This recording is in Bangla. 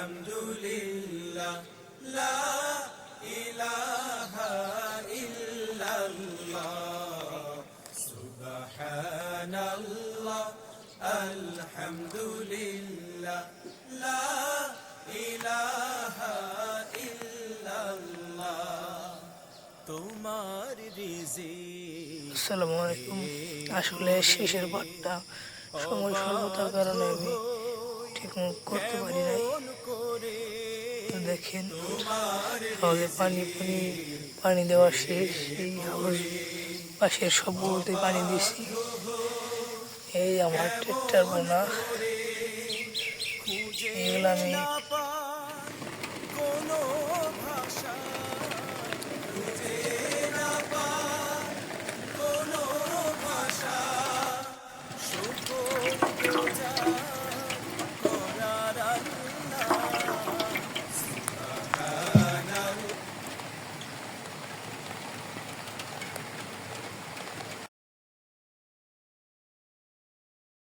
আলহামদুলিল্লাহ, লা ইলাহা ইল্লাল্লাহ, সুবহানাল্লাহ, আলহামদুলিল্লাহ, লা ইলাহা ইল্লাল্লাহ। তোমার রিজিক আসসালামু আলাইকুম। আসলে শেষের পাঠটা সময় স্বল্পতার কারণে আমি ঠিক করতে পারি নাই। তো দেখেন, তাহলে পানি পানি পানি দেওয়া শেষ। এই আবার পাশের বলতে পানি দিছি। এই আমার ট্রেক্টার বোনা। এগুলো আমি